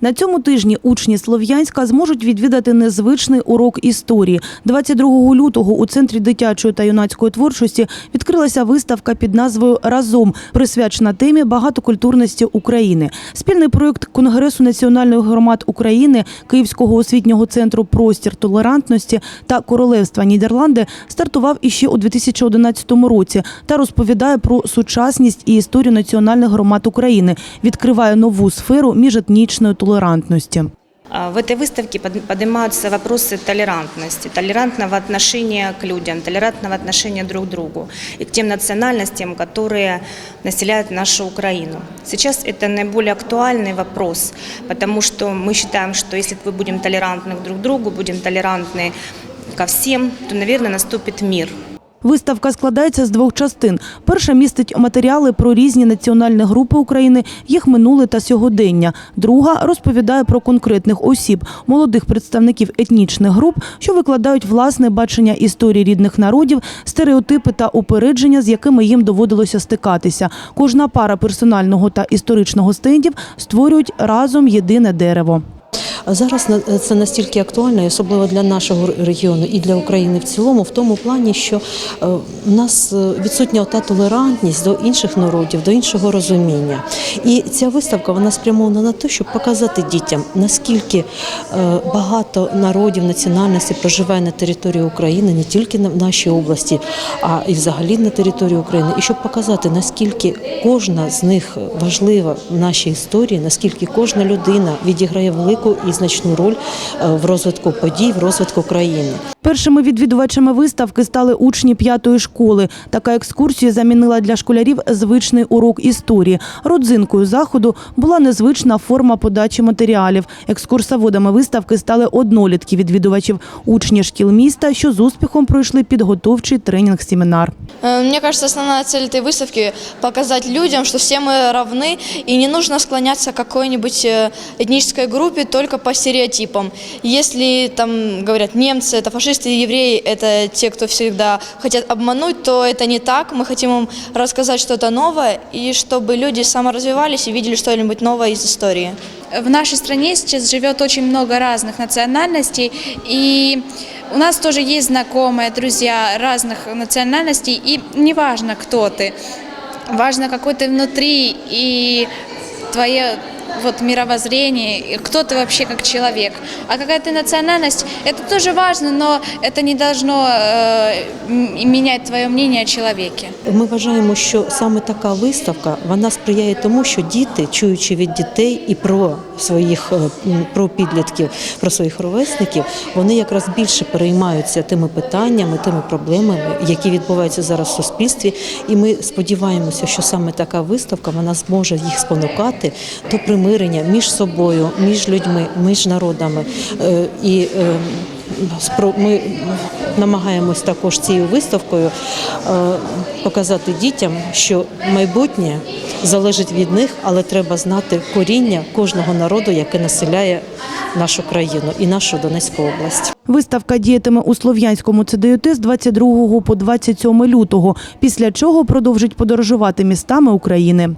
На цьому тижні учні Слов'янська зможуть відвідати незвичний урок історії. 22 лютого у центрі дитячої та юнацької творчості відкрилася виставка під назвою Разом, присвячена темі багатокультурності України. Спільний проєкт Конгресу національних громад України, Київського освітнього центру Простір толерантності та Королевства Нідерланди стартував іще у 2011 році та розповідає про сучасність і історію національних громад України, відкриває нову сферу міжетнічної толерантності. А, В этой выставке под- поднимаются вопросы толерантности, толерантного отношения к людям, толерантного отношения друг к другу и к тем национальностям, которые населяют нашу Украину. Сейчас это наиболее актуальный вопрос, потому что мы считаем, что если мы будем толерантны друг к другу, будем толерантны ко всем, то, наверное, наступит мир. Виставка складається з двох частин. Перша містить матеріали про різні національні групи України, їх минуле та сьогодення. Друга розповідає про конкретних осіб, молодих представників етнічних груп, що викладають власне бачення історії рідних народів, стереотипи та упередження, з якими їм доводилося стикатися. Кожна пара персонального та історичного стендів створюють разом єдине дерево. А Зараз це настільки актуально, і особливо для нашого регіону і для України в цілому, в тому плані, що е, у нас е, відсутня та толерантність до інших народів, до іншого розуміння. І ця виставка вона спрямована на те, щоб показати дітям, наскільки е, багато народів, національностей проживає на території України, не тільки в нашій області, а і взагалі на території України, і щоб показати, наскільки кожна з них важлива в нашій історії, наскільки кожна людина відіграє велику і значну роль е, в розвитку подій, в розвитку країни. Першими відвідувачами виставки стали учні п'ятої школи. Така екскурсія замінила для школярів звичний урок історії. Родзинкою заходу була незвична форма подачі матеріалів. Екскурсоводами виставки стали однолітки відвідувачів, учні шкіл міста, що з успіхом пройшли підготовчий тренінг-семінар. Э, Мне кажется, основная цель этой выставки – показать людям, что все мы равны, и не нужно склоняться к какой-нибудь э, этнической группе только по стереотипам. Если там говорят немцы, это фашисты, евреи – это те, кто всегда хотят обмануть, то это не так. Мы хотим им рассказать что-то новое, и чтобы люди саморазвивались и видели что-нибудь новое из истории. В нашей стране сейчас живет очень много разных национальностей, и у нас тоже есть знакомые, друзья разных национальностей, и неважно, кто ты, важно, какой ты внутри, и твое вот мировоззрение, и кто ты вообще как человек. А какая ты национальность, это тоже важно, но это не должно э, м- менять твое мнение о человеке. Ми вважаємо, що саме така виставка вона сприяє тому, що діти, чуючи від дітей і про своїх е, м, про підлітків, про своїх ровесників, вони якраз більше переймаються тими питаннями, тими проблемами, які відбуваються зараз в суспільстві. І ми сподіваємося, що саме така виставка вона зможе їх спонукати до примирення між собою, між людьми, між народами. Е, І е, ми намагаємось також цією виставкою е, показати дітям, що майбутнє залежить від них, але треба знати коріння кожного народу, яке населяє нашу країну і нашу Донецьку область. Виставка діятиме у Слов'янському ЦДЮТ з 22 по 27 лютого, після чого продовжить подорожувати містами України.